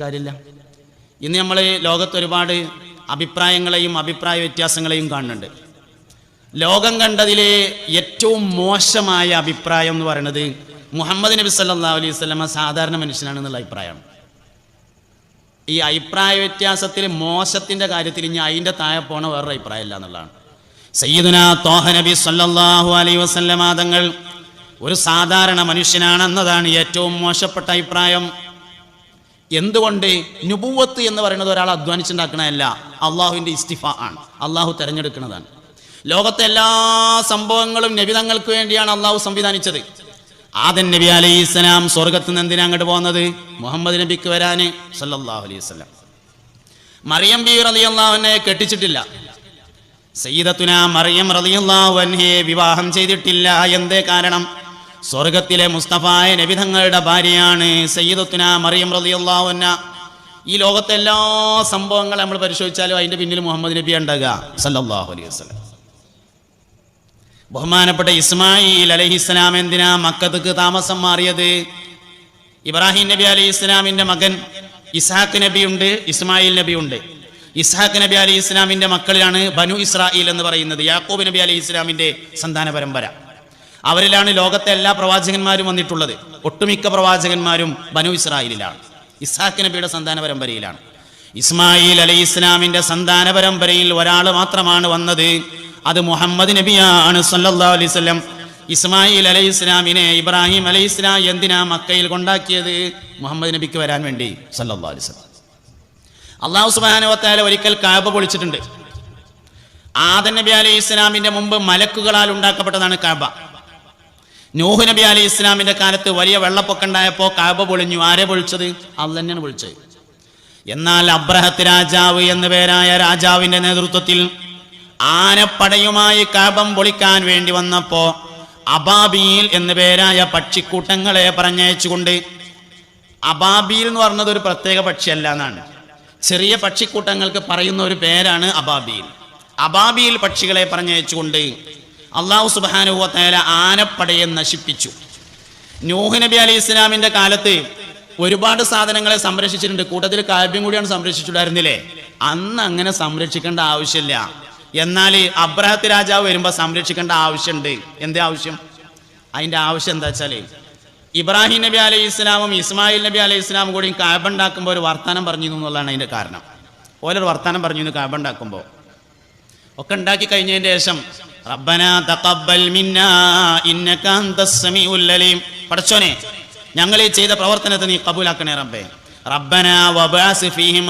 കാര്യമില്ല. ഇന്ന് നമ്മൾ ലോകത്ത് ഒരുപാട് അഭിപ്രായങ്ങളെയും അഭിപ്രായ വ്യത്യാസങ്ങളെയും കാണുന്നുണ്ട്. ലോകം കണ്ടതിലെ ഏറ്റവും മോശമായ അഭിപ്രായം എന്ന് പറയുന്നത് മുഹമ്മദ് നബി സല്ലാ അലൈഹി സ്വലമ സാധാരണ മനുഷ്യനാണെന്നുള്ള അഭിപ്രായമാണ്. ഈ അഭിപ്രായ വ്യത്യാസത്തിൽ മോശത്തിന്റെ കാര്യത്തിൽ ഇനി അതിന്റെ താഴെ പോണ വേറൊരു അഭിപ്രായമില്ല എന്നുള്ളതാണ്. സയ്യിദുന തോഹ നബി സല്ലാഹു അലൈഹി വസല്ലമ തങ്ങൾ ഒരു സാധാരണ മനുഷ്യനാണെന്നതാണ് ഏറ്റവും മോശപ്പെട്ട അഭിപ്രായം. എന്തുകൊണ്ട് നുപൂവത്ത് എന്ന് പറയുന്നത് ഒരാൾ അധ്വാനിച്ചുണ്ടാക്കണതല്ല അള്ളാഹുവിന്റെ ഇസ്തിഫ ആണ്. അള്ളാഹു തിരഞ്ഞെടുക്കുന്നതാണ് ലോകത്തെ എല്ലാ സംഭവങ്ങളും നബി തങ്ങൾക്ക് വേണ്ടിയാണ് അള്ളാഹു സംവിധാനിച്ചത്. ആദൻ നബി അലൈഹി ഇസ്ലാം സ്വർഗത്ത് നിന്ന് എന്തിനാ അങ്ങോട്ട് പോകുന്നത്? മുഹമ്മദ് നബിക്ക് വരാന് സല്ലാഹു അലൈഹി വസല്ലം. മറിയം ബി റലി അള്ളാഹുവിനെ കെട്ടിച്ചിട്ടില്ല. സയ്യിദത്തുന മറിയം അൻഹയെ വിവാഹം ചെയ്തിട്ടില്ല. എന്തേ കാരണം? സ്വർഗത്തിലെ മുസ്തഫായ നബിതങ്ങളുടെ ഭാര്യയാണ് സയ്യിദത്തുന മറിയം അൻഹ. ഈ ലോകത്തെ എല്ലാ സംഭവങ്ങളും നമ്മൾ പരിശോധിച്ചാലും അതിന്റെ പിന്നിൽ മുഹമ്മദ് നബി ഉണ്ടാകുക സല്ലല്ലാഹു അലൈഹി വസല്ലം. ബഹുമാനപ്പെട്ട ഇസ്മായിൽ അലഹിസ്ലാം എന്തിനാ മക്കത്തേക്ക് താമസം മാറിയത്? ഇബ്രാഹിം നബി അലൈഹി ഇസ്ലാമിന്റെ മകൻ ഇസ്ഹാഖ് നബിയുണ്ട് ഇസ്മായിൽ നബിയുണ്ട്. ഇസ്ഹാഖ് നബി അലി ഇസ്ലാമിന്റെ മക്കളിലാണ് ബനു ഇസ്രായിൽ എന്ന് പറയുന്നത് യാക്കൂബ് നബി അലി ഇസ്ലാമിന്റെ സന്താന പരമ്പര. അവരിലാണ് ലോകത്തെ എല്ലാ പ്രവാചകന്മാരും വന്നിട്ടുള്ളത്. ഒട്ടുമിക്ക പ്രവാചകന്മാരും ബനു ഇസ്രായേലിലാണ്. ഇസ്ഹാഖ് നബിയുടെ സന്താന പരമ്പരയിലാണ് ഇസ്മായിൽ അലൈഹി ഇസ്ലാമിന്റെ സന്താന പരമ്പരയിൽ ഒരാൾ മാത്രമാണ് വന്നത്. അത് മുഹമ്മദ് നബിയാണ് സല്ലല്ലാഹു അലൈഹി വസല്ലം. ഇസ്മായിൽ അലൈഹി ഇസ്ലാമിനെ ഇബ്രാഹിം അലൈഹി ഇസ്ലാം എന്തിനാ മക്കയിൽ കൊണ്ടാക്കിയത്? മുഹമ്മദ് നബിക്ക് വരാൻ വേണ്ടി സല്ലല്ലാഹു അലൈഹി വസല്ലം. അള്ളാഹു സുബാനുവത്താല ഒരിക്കൽ കാബ പൊളിച്ചിട്ടുണ്ട്. ആദൻ നബി അലൈഹി ഇസ്ലാമിന്റെ മുമ്പ് മലക്കുകളാൽ ഉണ്ടാക്കപ്പെട്ടതാണ് കാബ. നൂഹ് നബി അലി ഇസ്ലാമിന്റെ കാലത്ത് വലിയ വെള്ളപ്പൊക്കം ഉണ്ടായപ്പോൾ കാബ പൊളിഞ്ഞു. ആരെ പൊളിച്ചത്? അത് തന്നെയാണ് പൊളിച്ചത്. എന്നാൽ അബ്രഹത്ത് രാജാവ് എന്ന പേരായ രാജാവിന്റെ നേതൃത്വത്തിൽ ആനപ്പടയുമായി കാബം പൊളിക്കാൻ വേണ്ടി വന്നപ്പോ അബാബിയിൽ എന്ന പേരായ പക്ഷിക്കൂട്ടങ്ങളെ പറഞ്ഞയച്ചുകൊണ്ട് അബാബിയിൽ എന്ന് പറഞ്ഞത് ഒരു പ്രത്യേക പക്ഷിയല്ല എന്നാണ്. ചെറിയ പക്ഷിക്കൂട്ടങ്ങൾക്ക് പറയുന്ന ഒരു പേരാണ് അബാബിയിൽ അബാബിയിൽ പക്ഷികളെ പറഞ്ഞയച്ചുകൊണ്ട് അള്ളാഹു സുബാനുഭവത്തേല ആനപ്പടയെ നശിപ്പിച്ചു. നൂഹ് നബി അലി ഇസ്ലാമിന്റെ കാലത്ത് ഒരുപാട് സാധനങ്ങളെ സംരക്ഷിച്ചിട്ടുണ്ട്. കൂട്ടത്തിൽ കാവ്യം കൂടിയാണ് സംരക്ഷിച്ചിട്ടുണ്ടായിരുന്നില്ലേ? അന്ന് അങ്ങനെ സംരക്ഷിക്കേണ്ട ആവശ്യമില്ല. എന്നാൽ അബ്രഹത്ത് രാജാവ് വരുമ്പോൾ സംരക്ഷിക്കേണ്ട ആവശ്യമുണ്ട്. എന്തേ ആവശ്യം? അതിന്റെ ആവശ്യം എന്താ വെച്ചാൽ ഇബ്രാഹിം നബി അലൈഹി ഇസ്ലാമും ഇസ്മായിൽ നബി അലൈഹി ഇസ്ലാമും കൂടി കാബ ഉണ്ടാക്കുമ്പോൾ ഒരു വർത്താനം പറഞ്ഞു എന്നുള്ളതാണ് അതിന്റെ കാരണം. ഓരോ വർത്താനം പറഞ്ഞു കാബ ഉണ്ടാക്കുമ്പോൾ ഒക്കെ ഉണ്ടാക്കി കഴിഞ്ഞതിന് ശേഷം റബ്ബന തഖബ്ബൽ മിന്നാ ഇന്നക സമീഉൽ അലീം. ഞങ്ങൾ ഈ ചെയ്ത പ്രവർത്തനത്തെ നീ കബൂലാക്കണേ റബ്ബേ. ഫീഹിം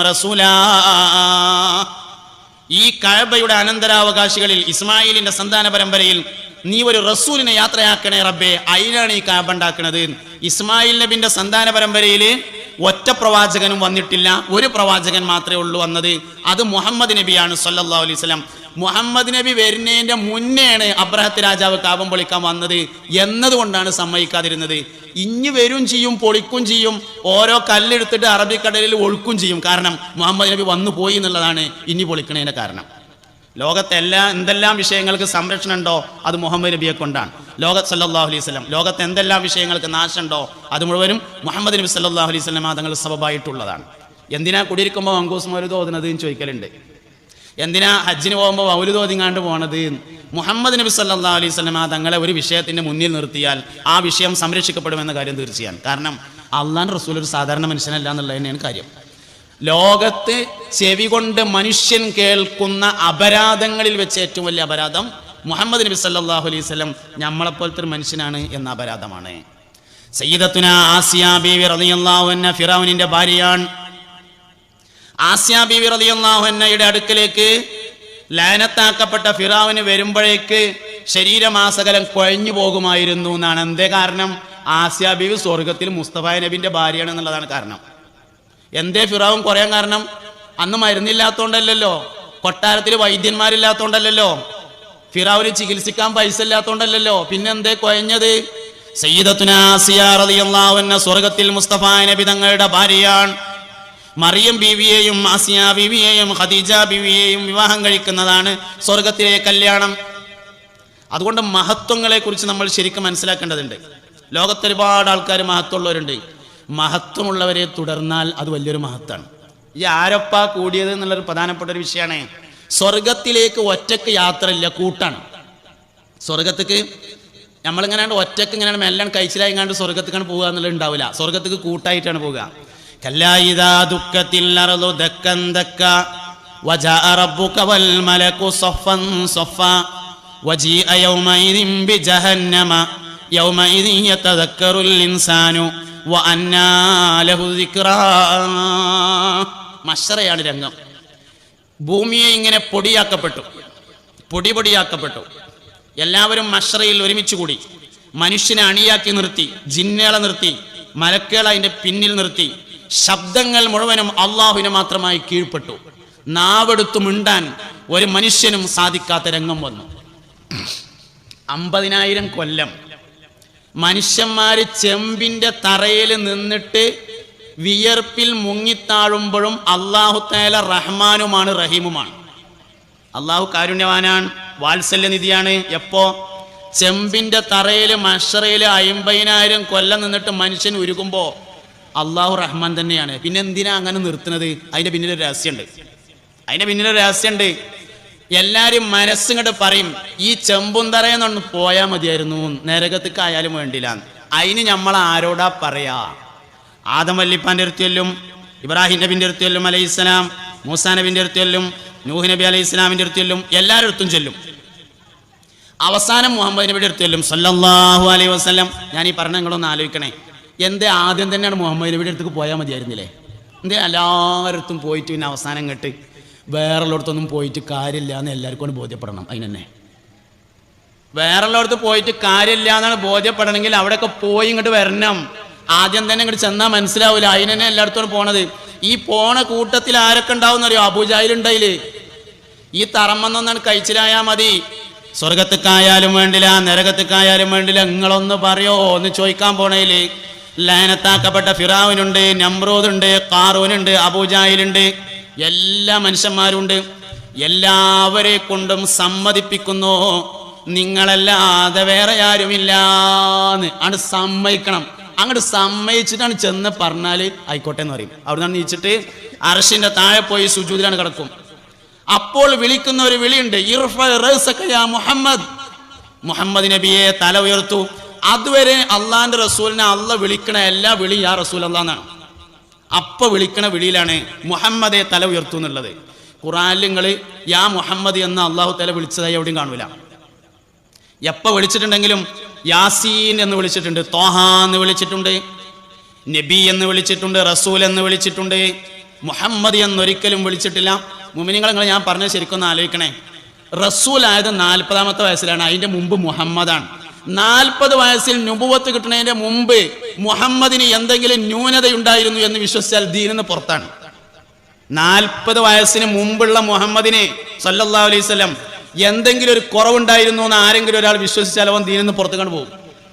ഈ കഴബയുടെ അനന്തരാവകാശികളിൽ ഇസ്മായിലിന്റെ സന്താന പരമ്പരയിൽ നീ ഒരു റസൂലിനെ യാത്രയാക്കണേ റബ്ബേ. അതിനാണ് ഈ കഴബ ഉണ്ടാക്കുന്നത് ഇസ്മായിൽ നബിന്റെ സന്താന പരമ്പരയിൽ ഒറ്റ പ്രവാചകനും വന്നിട്ടില്ല. ഒരു പ്രവാചകൻ മാത്രമേ ഉള്ളൂ വന്നത്. അത് മുഹമ്മദ് നബിയാണ് സല്ലല്ലാഹു അലൈഹി വസല്ലം. മുഹമ്മദ് നബി വരുന്നതിന്റെ മുന്നെയാണ് അബ്രഹത്ത് രാജാവ് കാപം പൊളിക്കാൻ വന്നത് എന്നതുകൊണ്ടാണ് സമ്മതിക്കാതിരുന്നത്. ഇഞ്ഞു വരും ചെയ്യും പൊളിക്കും ചെയ്യും ഓരോ കല്ലെടുത്തിട്ട് അറബിക്കടലിൽ ഒഴുക്കും ചെയ്യും. കാരണം മുഹമ്മദ് നബി വന്നു പോയി എന്നുള്ളതാണ് ഇനി പൊളിക്കണതിന്റെ കാരണം. ലോകത്തെ എല്ലാ എന്തെല്ലാം വിഷയങ്ങൾക്ക് സംരക്ഷണം ഉണ്ടോ അത് മുഹമ്മദ് നബിയെ കൊണ്ടാണ്. ലോകത്ത് സല്ലാഹു അലൈഹി വസല്ലം ലോകത്തെ എന്തെല്ലാം വിഷയങ്ങൾക്ക് നാശമുണ്ടോ അത് മുഴുവനും മുഹമ്മദ് നബി സല്ലാഹു അലൈഹി സ്വലം തങ്ങൾ സബബായിട്ടുള്ളതാണ്. എന്തിനാ കുടിയിരിക്കുമ്പോൾ മങ്കൂസ് മൗലൂദ് ഓതുന്നത് എന്ന് ചോദിക്കലുണ്ട്. എന്തിനാ ഹജ്ജിന് പോകുമ്പോൾ മൗലൂദ് ഓതിങ്ങാണ്ട് പോണത്? മുഹമ്മദ് നബി സല്ലല്ലാഹു അലൈഹി സ്വലം തങ്ങളെ ഒരു വിഷയത്തിന്റെ മുന്നിൽ നിർത്തിയാൽ ആ വിഷയം സംരക്ഷിക്കപ്പെടുമെന്ന കാര്യം തീർച്ചയാണ്. കാരണം അള്ളാൻ റസൂൽ ഒരു സാധാരണ മനുഷ്യനല്ല എന്നുള്ളത് തന്നെയാണ് കാര്യം. ലോകത്ത് ചെവി കൊണ്ട് മനുഷ്യൻ കേൾക്കുന്ന അപരാധങ്ങളിൽ വെച്ച് ഏറ്റവും വലിയ അപരാധം മുഹമ്മദ് നബി സല്ലാഹു അലൈഹി വസല്ലം നമ്മളെപ്പോലത്തെ ഒരു മനുഷ്യനാണ് എന്ന അപരാധമാണ്. സയ്യിദത്തുന ആസിയ ബീവി റളിയല്ലാഹു അൻഹ ഫിറൗനിന്റെ ഭാര്യയാണ്. ആസിയ ബീവി റളിയല്ലാഹു അൻഹയുടെ അടുക്കലേക്ക് ലാനത്താക്കപ്പെട്ട ഫിറാവിന് വരുമ്പോഴേക്ക് ശരീരമാസകലം കുഴഞ്ഞു പോകുമായിരുന്നു എന്നാണ് എന്തേ കാരണം? ആസിയ ബീവി സ്വർഗത്തിൽ മുസ്തഫ നബിന്റെ ഭാര്യയാണ് എന്നുള്ളതാണ് കാരണം. എന്തേ ഫിറാവും കുറയാൻ കാരണം? അന്ന് മരുന്നില്ലാത്തോണ്ടല്ലോ കൊട്ടാരത്തിൽ വൈദ്യന്മാരില്ലാത്തോണ്ടല്ലോ ഫിറാവിന് ചികിത്സിക്കാൻ പൈസ ഇല്ലാത്തോണ്ടല്ലോ പിന്നെന്തേ കുഴഞ്ഞത് സയ്യിദത്തുനാസിയാറിയാവുന്ന സ്വർഗത്തിൽ മുസ്തഫ നബി തങ്ങളുടെ ഭാര്യയാണ്. മറിയം ബീവിയെയും ആസിയ ബീവിയെയും ഖദീജ ബീവിയെയും വിവാഹം കഴിക്കുന്നതാണ് സ്വർഗത്തിലെ കല്യാണം. അതുകൊണ്ട് മഹത്വങ്ങളെ കുറിച്ച് നമ്മൾ ശരിക്കും മനസ്സിലാക്കേണ്ടതുണ്ട്. ലോകത്ത് ഒരുപാട് ആൾക്കാർ മഹത്വമുള്ളവരുണ്ട്. മഹത്വമുള്ളവരെ തുടർന്നാൽ അത് വലിയൊരു മഹത്വമാണ് ഈ ആരൊപ്പ കൂടിയത് എന്നുള്ളൊരു പ്രധാനപ്പെട്ട ഒരു വിഷയമാണ് സ്വർഗത്തിലേക്ക് ഒറ്റക്ക് യാത്രയില്ല കൂട്ടാണ് സ്വർഗത്തേക്ക് നമ്മളിങ്ങനെ ഒറ്റക്ക് ഇങ്ങനെ മെല്ലൻ കഴിച്ചിലായിങ്ങാണ്ട് സ്വർഗത്തേക്കാണ് പോകുക എന്നുള്ളത് ഉണ്ടാവില്ല സ്വർഗത്തേക്ക് കൂട്ടായിട്ടാണ് പോവുക കല്ലായിതാ ദുഃഖത്തിൽ അറളു ദക്കൻ ദക്ക وجاء ربك والملك صفا صفا وجيء يومئذ بجهنم يومئذ يتذكر الإنسان وأنى له الذكرى മഷറയാണ് രംഗം. ഭൂമിയെ ഇങ്ങനെ പൊടിയാക്കപ്പെട്ടു. പൊടി പൊടിയാക്കപ്പെട്ടു എല്ലാവരും മഷറയിൽ ഒരുമിച്ച് കൂടി. മനുഷ്യനെ അണിയാക്കി നിർത്തി ജിന്നുകളെ നിർത്തി മലക്കേള അതിന്റെ പിന്നിൽ നിർത്തി. ശബ്ദങ്ങൾ മുഴുവനും അള്ളാഹുവിന് മാത്രമായി കീഴ്പ്പെട്ടു. നാവെടുത്തു മിണ്ടാൻ ഒരു മനുഷ്യനും സാധിക്കാത്ത രംഗം വന്നു. അമ്പതിനായിരം കൊല്ലം മനുഷ്യന്മാര് ചെമ്പിന്റെ തറയിൽ നിന്നിട്ട് വിയർപ്പിൽ മുങ്ങിത്താഴുമ്പോഴും അള്ളാഹു തേല റഹ്മാനുമാണ് റഹീമുമാണ്. അള്ളാഹു കാരുണ്യവാനാണ് വാത്സല്യനിധിയാണ്. എപ്പോ? ചെമ്പിന്റെ തറയിൽ മഷറയിൽ അയിമ്പതിനായിരം കൊല്ലം നിന്നിട്ട് മനുഷ്യൻ ഉരുകുമ്പോ അള്ളാഹു റഹ്മാൻ തന്നെയാണ്. പിന്നെ എന്തിനാ അങ്ങനെ നിർത്തുന്നത്? അതിന്റെ പിന്നിലൊരു രഹസ്യമുണ്ട് അതിന്റെ പിന്നിലൊരു രഹസ്യമുണ്ട് എല്ലാരും മനസ്സിങ്ങോട്ട് പറയും ഈ ചെമ്പും തറയെന്നൊന്ന് പോയാൽ മതിയായിരുന്നു. നരകത്തേക്കായാലും വേണ്ടില്ല. അതിന് നമ്മൾ ആരോടാ പറയാ? ആദം വല്ലിപ്പാന്റെ അടുത്തെല്ലും ഇബ്രാഹിം നബിന്റെ അടുത്തെല്ലും അലൈഹി ഇസ്ലാം മൂസാ നബിന്റെ അടുത്തെല്ലും നൂഹ് നബി അലൈഹി ഇസ്ലാമിന്റെ അടുത്തെല്ലും എല്ലാവരുടെ അടുത്തും ചെല്ലും. അവസാനം മുഹമ്മദ് നബിയുടെ അടുത്തെല്ലും സല്ലാഹു അലൈഹി വസ്ലം ഞാൻ ഈ പറഞ്ഞ നിങ്ങളൊന്ന് ആലോചിക്കണേ. എന്തേ ആദ്യം തന്നെയാണ് മുഹമ്മദ് നബിയുടെ അടുത്തേക്ക് പോയാൽ മതിയായിരുന്നില്ലേ? എന്തേ എല്ലാവരടുത്തും പോയിട്ട് പിന്നെ അവസാനം കേട്ട് വേറുള്ളിടത്തൊന്നും പോയിട്ട് കാര്യമില്ല എന്ന് എല്ലാവർക്കും കൊണ്ട് ബോധ്യപ്പെടണം. അതിനെന്നെ വേറുള്ളടത്ത് പോയിട്ട് കാര്യമില്ല എന്നാണ് ബോധ്യപ്പെടണമെങ്കിൽ അവിടെയൊക്കെ പോയി ഇങ്ങോട്ട് വരണം. ആദ്യം തന്നെ ഇങ്ങോട്ട് ചെന്നാൽ മനസ്സിലാവില്ല അതിനെന്നെ എല്ലായിടത്തോടും പോണത്. ഈ പോണ കൂട്ടത്തിൽ ആരൊക്കെ ഉണ്ടാവും എന്നറിയോ? അബുജായിലുണ്ടായിൽ ഈ തറമെന്നൊന്നാണ് കഴിച്ചിലായാൽ മതി. സ്വർഗത്തേക്കായാലും വേണ്ടില്ല നരകത്തേക്കായാലും വേണ്ടില്ല നിങ്ങളൊന്ന് പറയോ? ഒന്ന് ചോദിക്കാൻ പോണേൽ. ലയനത്താക്കപ്പെട്ട ഫിറാവിനുണ്ട് നമ്രൂദുണ്ട് കാറൂനുണ്ട് അബൂജാഹിലുണ്ട്. എല്ലാ മനുഷ്യന്മാരുണ്ട്. എല്ലാവരെ കൊണ്ടും സമ്മതിപ്പിക്കുന്നു. നിങ്ങളല്ലാതെ വേറെ ആരുമില്ലാന്ന്. ആണ് സമ്മതിക്കണം. അങ്ങോട്ട് സമ്മതിച്ചിട്ടാണ് ചെന്ന് പറഞ്ഞാൽ ആയിക്കോട്ടെ എന്ന് പറയും. അവിടെ നിന്ന് നീച്ചിട്ട് അറഷിന്റെ താഴെ പോയി സുജൂതിലാണ് കിടക്കും. അപ്പോൾ വിളിക്കുന്ന ഒരു വിളിയുണ്ട് മുഹമ്മദ്. മുഹമ്മദ് നബിയെ തല ഉയർത്തു. അതുവരെ അള്ളാന്റെ റസൂലിനെ അള്ള വിളിക്കണ എല്ലാ വിളി ആ റസൂൽ അള്ളാന്നാണ് അപ്പൊ വിളിക്കണ വിളിയിലാണ് മുഹമ്മദെ തല ഉയർത്തുന്നുള്ളത് ഖുറാനിൽ നിങ്ങൾ യാ മുഹമ്മദ് എന്ന് അള്ളാഹു തല വിളിച്ചതായി എവിടെയും കാണൂല. എപ്പോൾ വിളിച്ചിട്ടുണ്ടെങ്കിലും യാസീൻ എന്ന് വിളിച്ചിട്ടുണ്ട് തോഹ എന്ന് വിളിച്ചിട്ടുണ്ട് നബി എന്ന് വിളിച്ചിട്ടുണ്ട് റസൂൽ എന്ന് വിളിച്ചിട്ടുണ്ട് മുഹമ്മദ് എന്നൊരിക്കലും വിളിച്ചിട്ടില്ല. മുമിനിങ്ങൾ നിങ്ങൾ ഞാൻ പറഞ്ഞ ശരിക്കൊന്ന് ആലോചിക്കണേ. റസൂൽ ആയത് നാൽപ്പതാമത്തെ വയസ്സിലാണ് അതിന്റെ മുമ്പ് മുഹമ്മദാണ്. നാൽപ്പത് വയസ്സിൽ നുപുവത്ത് കിട്ടുന്നതിന്റെ മുമ്പ് മുഹമ്മദിന് എന്തെങ്കിലും ന്യൂനതയുണ്ടായിരുന്നു എന്ന് വിശ്വസിച്ചാൽ ദീനിന്ന് പുറത്താണ്. നാൽപ്പത് വയസ്സിന് മുമ്പുള്ള മുഹമ്മദിനെ സല്ലല്ലാഹു അലൈഹി എന്തെങ്കിലും ഒരു കുറവുണ്ടായിരുന്നു എന്ന് ആരെങ്കിലും ഒരാൾ വിശ്വസിച്ചാൽ അവൻ ദീനിന്ന് പുറത്തു കണ്ടു പോകും.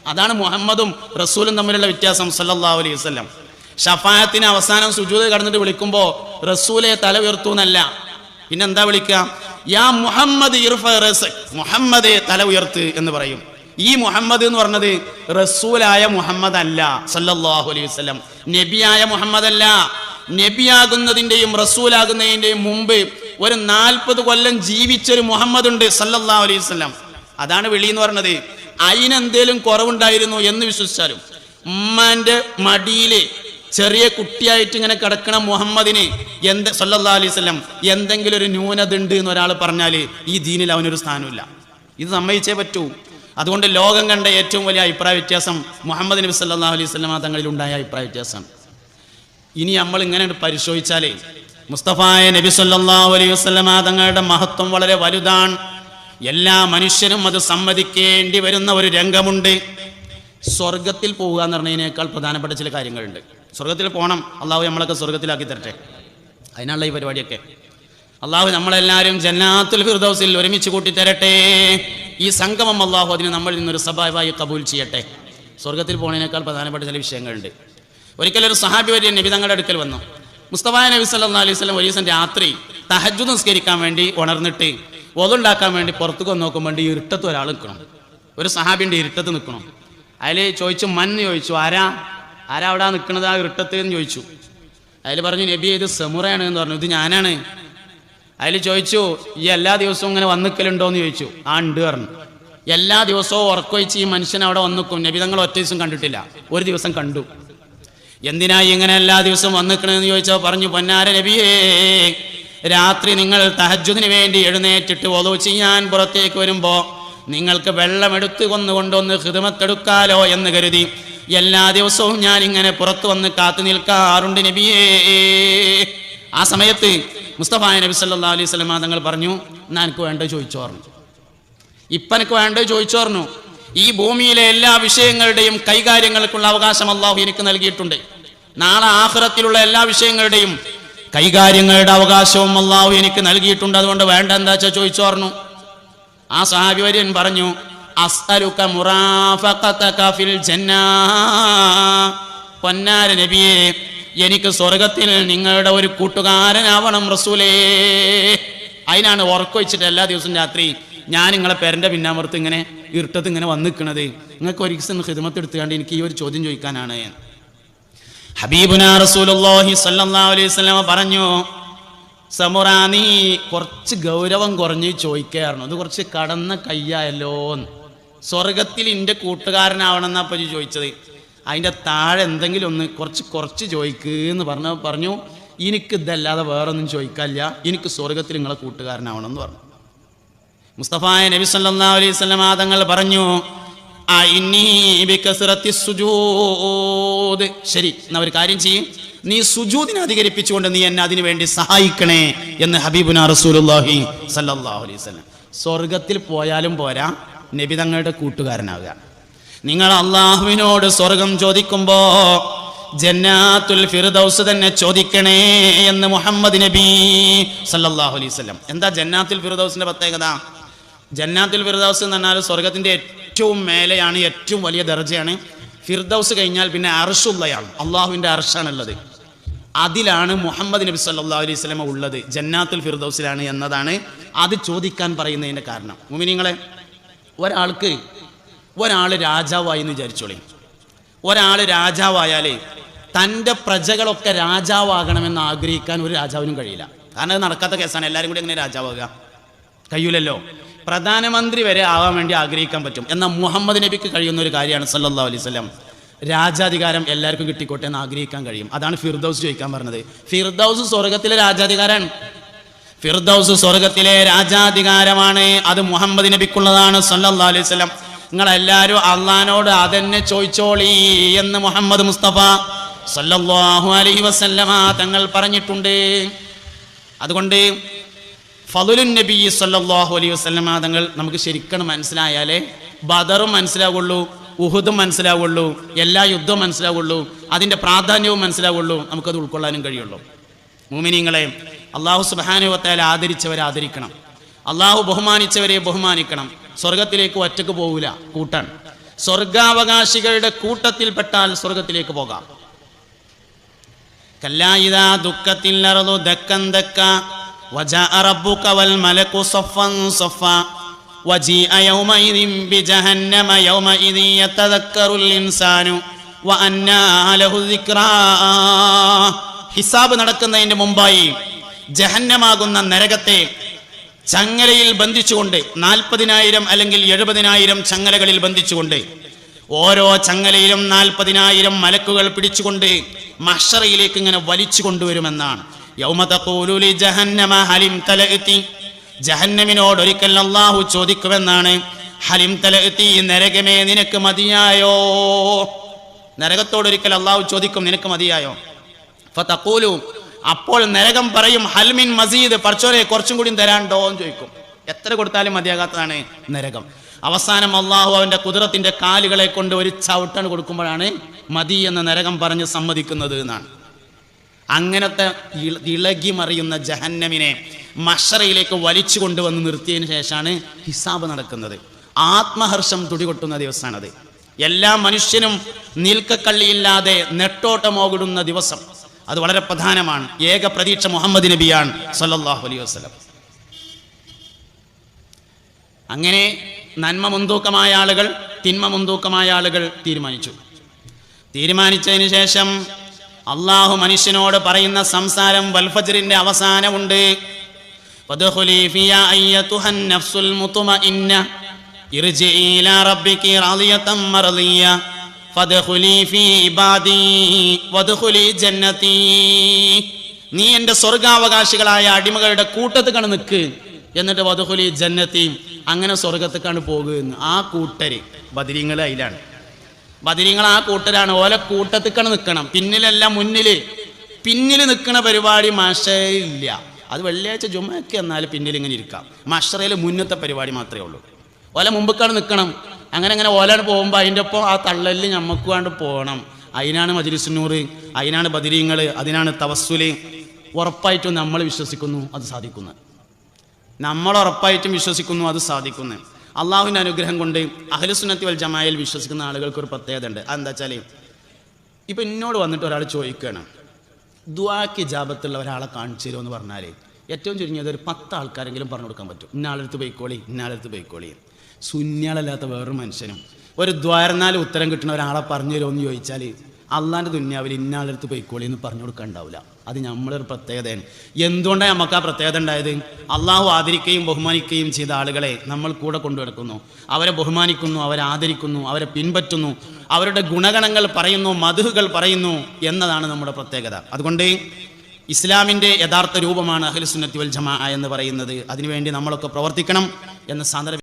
അതാണ് മുഹമ്മദും റസൂലും തമ്മിലുള്ള വ്യത്യാസം സല്ലല്ലാഹു അലൈഹി വസല്ലം. ഷഫായത്തിന് അവസാനം സുജൂദ് കടന്നിട്ട് വിളിക്കുമ്പോൾ റസൂലെ തല ഉയർത്തു എന്നല്ല. പിന്നെന്താ വിളിക്കുക? യാ മുഹമ്മദ് ഇർഫ മുഹമ്മദെ തല ഉയർത്ത് എന്ന് പറയും. ഈ മുഹമ്മദ് എന്ന് പറഞ്ഞത് റസൂലായ മുഹമ്മദ് അല്ല സല്ലല്ലാഹു അലൈഹി വസല്ലം. നബിയായ മുഹമ്മദ് അല്ല. നബിയാകുന്നതിന്റെയും റസൂലാകുന്നതിന്റെയും മുമ്പ് ഒരു നാൽപ്പത് കൊല്ലം ജീവിച്ചൊരു മുഹമ്മദ് ഉണ്ട് സല്ലല്ലാഹു അലൈഹി വസല്ലം. അതാണ് വെളി എന്ന് പറഞ്ഞത്. അതിനെന്തേലും കുറവുണ്ടായിരുന്നു എന്ന് വിശ്വസിച്ചാലും ഉമ്മാന്റെ മടിയിൽ ചെറിയ കുട്ടിയായിട്ട് ഇങ്ങനെ കിടക്കണ മുഹമ്മദിന് എന്ത് സല്ലല്ലാ അലൈഹി വസല്ലം എന്തെങ്കിലും ഒരു ന്യൂനത ഉണ്ട് എന്ന് ഒരാൾ പറഞ്ഞാൽ ഈ ദീനിൽ അവനൊരു സ്ഥാനമില്ല. ഇത് സമ്മതിച്ചേ പറ്റൂ. അതുകൊണ്ട് ലോകം കണ്ട ഏറ്റവും വലിയ അഭിപ്രായ വ്യത്യാസം മുഹമ്മദ് നബി സല്ലാ അലൈഹി സ്വലമ തങ്ങളിൽ ഉണ്ടായ അഭിപ്രായ വ്യത്യാസം ഇനി നമ്മൾ ഇങ്ങനെ പരിശോധിച്ചാലേ മുസ്തഫായ നബി സല്ലാ അലൈഹി വസല്ലം തങ്ങളുടെ മഹത്വം വളരെ വലുതാണ്. എല്ലാ മനുഷ്യരും അത് സമ്മതിക്കേണ്ടി വരുന്ന ഒരു രംഗമുണ്ട്. സ്വർഗത്തിൽ പോവുക എന്ന് പറഞ്ഞതിനേക്കാൾ പ്രധാനപ്പെട്ട ചില കാര്യങ്ങളുണ്ട്. സ്വർഗത്തിൽ പോകണം അള്ളാഹു നമ്മളൊക്കെ സ്വർഗത്തിലാക്കി തരട്ടെ. അതിനുള്ള ഈ പരിപാടിയൊക്കെ. അള്ളാഹു നമ്മളെല്ലാവരും ജന്നാത്തുൽ ഫിർദൗസിൽ ഒരുമിച്ച് കൂട്ടി തരട്ടെ ഈ സംഗമം അള്ളാഹു അതിന് നമ്മളിൽ നിന്നൊരു സഭാവായി കബൂൽ ചെയ്യട്ടെ. സ്വർഗത്തിൽ പോണതിനേക്കാൾ പ്രധാനപ്പെട്ട ചില വിഷയങ്ങളുണ്ട്. ഒരിക്കലൊരു സഹാബി വരി നബി തങ്ങളുടെ അടുക്കൽ വന്നു. മുസ്തഫായ നബി സല്ലാ അലൈഹി സ്വലം ഒരു ദിവസം രാത്രി തഹജു നിസ്കരിക്കാൻ വേണ്ടി ഉണർന്നിട്ട് ഒതുണ്ടാക്കാൻ വേണ്ടി പുറത്തേക്ക് വന്ന് നോക്കുമ്പോൾ വേണ്ടി ഇരുട്ടത്ത് ഒരാൾ നിൽക്കണം. ഒരു സഹാബിന്റെ ഇരുട്ടത്ത് നിൽക്കണം. അതിൽ ചോദിച്ചു മന്ന് ചോദിച്ചു ആരാ? ആരാ അവിടെ നിൽക്കണത് ആ ഇരുട്ടത്ത്? എന്ന് ചോദിച്ചു. അതിൽ പറഞ്ഞു നബി ഇത് സെമുറയാണ് എന്ന് പറഞ്ഞു. ഇത് ഞാനാണ്. അതിൽ ചോദിച്ചു ഈ എല്ലാ ദിവസവും ഇങ്ങനെ വന്നിക്കലുണ്ടോ എന്ന് ചോദിച്ചു. ആ ഉണ്ട് പറഞ്ഞു. എല്ലാ ദിവസവും ഉറക്കൊഴിച്ച് ഈ മനുഷ്യൻ അവിടെ വന്നിക്കും. നബിതങ്ങൾ ഒറ്റ ദിവസം കണ്ടിട്ടില്ല. ഒരു ദിവസം കണ്ടു. എന്തിനാ ഇങ്ങനെ എല്ലാ ദിവസവും വന്നിക്കണെന്ന് ചോദിച്ചാൽ പറഞ്ഞു പൊന്നാര നബിയേ രാത്രി നിങ്ങൾ തഹജുദിന് വേണ്ടി എഴുന്നേറ്റിട്ട് ഒതു ചെയ്യാൻ പുറത്തേക്ക് വരുമ്പോൾ നിങ്ങൾക്ക് വെള്ളമെടുത്ത് കൊന്നുകൊണ്ടൊന്ന് ഹൃദമത്തെടുക്കാലോ എന്ന് കരുതി. എല്ലാ ദിവസവും ഞാൻ ഇങ്ങനെ പുറത്തു വന്ന് കാത്തു നിൽക്കാറുണ്ട് നബിയേ. ആ സമയത്ത് മുസ്തഫ നബി സല്ലാ അലൈഹി സ്വലമ തങ്ങൾ പറഞ്ഞു എന്നാ എനിക്ക് വേണ്ടത് ചോദിച്ചോർന്നു. ഇപ്പൊ എനിക്ക് വേണ്ടത് ചോദിച്ചോർന്നു. ഈ ഭൂമിയിലെ എല്ലാ വിഷയങ്ങളുടെയും കൈകാര്യങ്ങൾക്കുള്ള അവകാശം അള്ളാഹു എനിക്ക് നൽകിയിട്ടുണ്ട്. നാളെ ആഹ്റത്തിലുള്ള എല്ലാ വിഷയങ്ങളുടെയും കൈകാര്യങ്ങളുടെ അവകാശവും അള്ളാഹു എനിക്ക് നൽകിയിട്ടുണ്ട്. അതുകൊണ്ട് വേണ്ട എന്താ വെച്ചാൽ ചോദിച്ചോർന്നു. ആ സഹാബിവര്യൻ പറഞ്ഞു പൊന്നാര നബിയെ എനിക്ക് സ്വർഗത്തിൽ നിങ്ങളുടെ ഒരു കൂട്ടുകാരനാവണം റസൂലേ. അതിനാണ് ഉറക്കൊഴിച്ചിട്ട് എല്ലാ ദിവസവും രാത്രി ഞാൻ നിങ്ങളെ പേരന്റെ പിന്നാമ്പുറത്ത് ഇങ്ങനെ ഇരുട്ടത്ത് ഇങ്ങനെ വന്ന് നിൽക്കണത് നിങ്ങൾക്ക് ഒരു ദിവസം ഹിദമത്ത് എടുത്തുകൊണ്ട് എനിക്ക് ഈ ഒരു ചോദ്യം ചോദിക്കാനാണ്. ഹബീബുന റസൂലുള്ളാഹി സ്വല്ലല്ലാഹു അലൈഹി പറഞ്ഞു സമുറ നീ കുറച്ച് ഗൗരവം കുറഞ്ഞ് ചോദിക്കായിരുന്നു. അത് കുറച്ച് കടന്ന കയ്യായല്ലോ എന്ന്. സ്വർഗത്തിൽ എന്റെ കൂട്ടുകാരനാവണമെന്നാ പറ്റി ചോദിച്ചത്. അതിന്റെ താഴെ എന്തെങ്കിലും ഒന്ന് കുറച്ച് കുറച്ച് ചോദിക്ക് എന്ന് പറഞ്ഞ പറഞ്ഞു. എനിക്ക് ഇതല്ലാതെ വേറൊന്നും ചോദിക്കാനില്ല. എനിക്ക് സ്വർഗത്തിൽ നിങ്ങളെ കൂട്ടുകാരനാവണം എന്ന് പറഞ്ഞു. മുസ്തഫായ നബി സല്ലാ അലൈഹി വസല്ലം തങ്ങൾ പറഞ്ഞു. ശരി എന്നാ ഒരു കാര്യം ചെയ്യും. നീ സുജൂദിനെ അധികരിപ്പിച്ചുകൊണ്ട് നീ എന്നെ അതിനു വേണ്ടി സഹായിക്കണേ എന്ന് ഹബീബുന റസൂലുള്ളാഹി സല്ലാ അലൈഹി വസല്ലം. സ്വർഗത്തിൽ പോയാലും പോരാ നബി തങ്ങളുടെ കൂട്ടുകാരനാവുക. നിങ്ങൾ അള്ളാഹുവിനോട് സ്വർഗം ചോദിക്കുമ്പോ ജന്നാത്തുൽ ഫിർദൗസ് തന്നെ ചോദിക്കണേ എന്ന് മുഹമ്മദ് നബി സല്ലല്ലാഹു അലൈഹി വസല്ലം. എന്താ ജന്നാത്തുൽ ഫിർദൌസിന്റെ പ്രത്യേകത? ജന്നാത്തുൽ ഫിർദൌസ് എന്ന് പറഞ്ഞാൽ സ്വർഗത്തിന്റെ ഏറ്റവും മേലെയാണ് ഏറ്റവും വലിയ ദർജയാണ്. ഫിർദൌസ് കഴിഞ്ഞാൽ പിന്നെ അർഷുള്ളയാണ് അള്ളാഹുവിന്റെ അർഷാണുള്ളത്. അതിലാണ് മുഹമ്മദ് നബി സല്ലല്ലാഹു അലൈഹി സ്വലമ ഉള്ളത് ജന്നാത്തുൽ ഫിർദൌസിലാണ് എന്നതാണ് അത് ചോദിക്കാൻ പറയുന്നതിന്റെ കാരണം. മുമിനിങ്ങളെ ഒരാൾക്ക് ഒരാൾ രാജാവായി എന്ന് വിചാരിച്ചോളി. ഒരാൾ രാജാവായാലേ തന്റെ പ്രജകളൊക്കെ രാജാവാകണമെന്ന് ആഗ്രഹിക്കാൻ ഒരു രാജാവിനും കഴിയില്ല. കാരണം അത് നടക്കാത്ത കേസാണ്. എല്ലാവരും കൂടി എങ്ങനെ രാജാവാകുക കഴിയൂലല്ലോ. പ്രധാനമന്ത്രി വരെ ആവാൻ വേണ്ടി ആഗ്രഹിക്കാൻ പറ്റും. എന്നാൽ മുഹമ്മദ് നബിക്ക് കഴിയുന്ന ഒരു കാര്യമാണ് സല്ലാ അലൈഹി രാജാധികാരം എല്ലാവർക്കും കിട്ടിക്കോട്ടെ എന്ന് ആഗ്രഹിക്കാൻ കഴിയും. അതാണ് ഫിർദൗസ് ചോദിക്കാൻ പറഞ്ഞത്. ഫിർദൗസ് സ്വർഗത്തിലെ രാജാധികാരാണ് ഫിർദൗസ് സ്വർഗത്തിലെ രാജാധികാരമാണ് അത് മുഹമ്മദ് നബിക്കുള്ളതാണ് സല്ലാ അലൈഹി നിങ്ങളെല്ലാവരും അള്ളഹാനോട് അതെന്നെ ചോദിച്ചോളി എന്ന് മുഹമ്മദ് മുസ്തഫ സല്ലല്ലാഹു അലൈഹി വസല്ലമ തങ്ങൾ പറഞ്ഞിട്ടുണ്ട്. അതുകൊണ്ട് ഫതുലുൻ നബി സല്ലല്ലാഹു അലൈഹി വസല്ലമ തങ്ങൾ നമുക്ക് ശരിക്കും മനസ്സിലായാലേ ബദറും മനസ്സിലാവുള്ളൂ ഉഹുദും മനസ്സിലാവുള്ളൂ എല്ലാ യുദ്ധവും മനസ്സിലാവുള്ളൂ അതിന്റെ പ്രാധാന്യവും മനസ്സിലാവുള്ളൂ നമുക്കത് ഉൾക്കൊള്ളാനും കഴിയുള്ളൂ. മൂമിനിങ്ങളെ അള്ളാഹു സുബാനുവത്തേൽ ആദരിച്ചവരെ ആദരിക്കണം. അള്ളാഹു ബഹുമാനിച്ചവരെ ബഹുമാനിക്കണം. സ്വർഗത്തിലേക്ക് ഒറ്റക്ക് പോകൂല കൂട്ടാൻ സ്വർഗാവകാശികളുടെ കൂട്ടത്തിൽപ്പെട്ടാൽ സ്വർഗത്തിലേക്ക് പോകാം കല്ലായിതാ ദുഃഖത്തിൽ അറതു ദക്കൻ ദക്ക وجاء ربك والملك صفا صفا وجيء يومئذ بجهنم يومئذ يتذكر الإنسان وأنى له الذكرى ഹിസാബ് നടക്കുന്നതിന് മുമ്പായി ജഹന്നമാകുന്ന നരകത്തെ ചങ്ങലയിൽ ബന്ധിച്ചുകൊണ്ട് നാൽപ്പതിനായിരം അല്ലെങ്കിൽ എഴുപതിനായിരം ചങ്ങലകളിൽ ബന്ധിച്ചുകൊണ്ട് ഓരോ ചങ്ങലയിലും നാൽപ്പതിനായിരം മലക്കുകൾ പിടിച്ചുകൊണ്ട് മഷറയിലേക്ക് ഇങ്ങനെ വലിച്ചു കൊണ്ടുവരുമെന്നാണ് ജഹന്നമ ഹലിം ജഹന്നമിനോട് ഒരിക്കൽ അള്ളാഹു ചോദിക്കുമെന്നാണ് ഹലിം തലഇതി നരകമേ നിനക്ക് മതിയായോ? നരകത്തോട് ഒരിക്കൽ അള്ളാഹു ചോദിക്കും നിനക്ക് മതിയായോ? ഫതഖൂലു അപ്പോൾ നരകം പറയും ഹൽമിൻ മസീദ് പർച്ചോരെ കുറച്ചും കൂടി തരാണ്ടോ എന്ന് ചോദിക്കും. എത്ര കൊടുത്താലും മതിയാകാത്തതാണ് നരകം. അവസാനം അള്ളാഹു അവന്റെ കുതിരത്തിന്റെ കാലുകളെ കൊണ്ട് ഒരു ചവിട്ടാണ് കൊടുക്കുമ്പോഴാണ് മതി എന്ന നരകം പറഞ്ഞ് സമ്മതിക്കുന്നത് എന്നാണ്. അങ്ങനത്തെ ഇള- ഇളകി മറിയുന്ന ജഹന്നമിനെ മഷറയിലേക്ക് വലിച്ചു കൊണ്ടുവന്ന് നിർത്തിയതിന് ശേഷമാണ് ഹിസാബ് നടക്കുന്നത്. ആത്മഹർഷം തുടികൊട്ടുന്ന ദിവസമാണത്. എല്ലാ മനുഷ്യനും നിൽക്കക്കള്ളിയില്ലാതെ നെട്ടോട്ടമോകിടുന്ന ദിവസം. അത് വളരെ പ്രധാനമാണ്. ഏക പ്രതീക്ഷ മുഹമ്മദ് നബിയാണ് സല്ലാഹു അലൈഹി വസ്ലം അങ്ങനെ നന്മ മുൻതൂക്കമായ ആളുകൾ തിന്മ മുൻതൂക്കമായ ആളുകൾ തീരുമാനിച്ചു. തീരുമാനിച്ചതിന് ശേഷം അള്ളാഹു മനുഷ്യനോട് പറയുന്ന സംസാരം വൽഫജറിന്റെ അവസാനമുണ്ട്. ഇർജിഇ ഇലാ റബ്ബികി റാളിയതൻ നീ എന്റെ സ്വർഗാവകാശികളായ അടിമകളുടെ കൂട്ടത്തിൽ കണ് നിൽക്ക് എന്നിട്ട് വധുഹുലി ജന്നത്തിയും അങ്ങനെ സ്വർഗത്തിൽ കണ്ട് പോകുന്നു ആ കൂട്ടര് ബദിരിങ്ങൾ അതിലാണ് ബദിരിങ്ങൾ ആ കൂട്ടരാണ്. ഓലെ കൂട്ടത്തിൽ കണ്ട് നിൽക്കണം പിന്നിലല്ല മുന്നിൽ. പിന്നിൽ നിൽക്കുന്ന പരിപാടി മാഷയില്ല. അത് വെള്ളിയാഴ്ച ജുമയൊക്കെ എന്നാൽ പിന്നിൽ ഇങ്ങനെ ഇരിക്കാം. മഷറയിൽ മുന്നത്തെ പരിപാടി മാത്രമേ ഉള്ളൂ. ഓലെ മുമ്പിക്കാണ് നിൽക്കണം അങ്ങനെ അങ്ങനെ ഓലാണ് പോകുമ്പോൾ അതിന്റെ ഒപ്പം ആ തള്ളലിൽ ഞമ്മക്ക് വേണ്ട പോകണം അതിനാണ് മജിലിസുന്നൂറ് അതിനാണ് ബദിരീങ്ങൾ അതിനാണ് തവസ്സുൽ. ഉറപ്പായിട്ടും നമ്മൾ വിശ്വസിക്കുന്നു അത് സാധിക്കുന്നു. നമ്മൾ ഉറപ്പായിട്ടും വിശ്വസിക്കുന്നു അത് സാധിക്കുന്നു. അള്ളാഹുവിന്റെ അനുഗ്രഹം കൊണ്ട് അഹ്ലുസുന്നത്തി വൽ ജമായിൽ വിശ്വസിക്കുന്ന ആളുകൾക്ക് ഒരു പ്രത്യേകത ഉണ്ട് അതെന്താ വെച്ചാൽ ഇപ്പം എന്നോട് വന്നിട്ട് ഒരാൾ ചോദിക്കുകയാണ് ദ്വാക്ക് ജാപത്തുള്ള ഒരാളെ കാണിച്ചു തരുമെന്ന് പറഞ്ഞാൽ ഏറ്റവും ചുരുങ്ങിയത് ഒരു പത്ത് ആൾക്കാരെങ്കിലും പറഞ്ഞു കൊടുക്കാൻ പറ്റും. ഇന്നാളെടുത്ത് പോയിക്കോളി ഇന്നാളെടുത്ത് പോയിക്കോളി. ശൂന്യാളല്ലാത്ത വേറൊരു മനുഷ്യനും. ഒരു ദ്വാരനാൽ ഉത്തരം കിട്ടുന്ന ഒരാളെ പറഞ്ഞു തരുമോ എന്ന് ചോദിച്ചാൽ അള്ളാന്റെ ദുന്യാവിൽ ഇന്നാളെടുത്ത് പോയിക്കോളി എന്ന് പറഞ്ഞു കൊടുക്കാൻ ഉണ്ടാവില്ല. അത് നമ്മളൊരു പ്രത്യേകതയാണ്. എന്തുകൊണ്ടാണ് നമുക്ക് ആ പ്രത്യേകത ഉണ്ടായത്? അള്ളാഹു ആദരിക്കുകയും ബഹുമാനിക്കുകയും ചെയ്ത ആളുകളെ നമ്മൾ കൂടെ കൊണ്ടുനടക്കുന്നു അവരെ ബഹുമാനിക്കുന്നു അവരെ ആദരിക്കുന്നു അവരെ പിൻപറ്റുന്നു അവരുടെ ഗുണഗണങ്ങൾ പറയുന്നു മധുഹുകൾ പറയുന്നു എന്നതാണ് നമ്മുടെ പ്രത്യേകത. അതുകൊണ്ട് ഇസ്ലാമിന്റെ യഥാർത്ഥ രൂപമാണ് അഖിൽ സുന്നത്തി വൽ ജമാ എന്ന് പറയുന്നത്. അതിനുവേണ്ടി നമ്മളൊക്കെ പ്രവർത്തിക്കണം എന്ന സാന്ദർഭ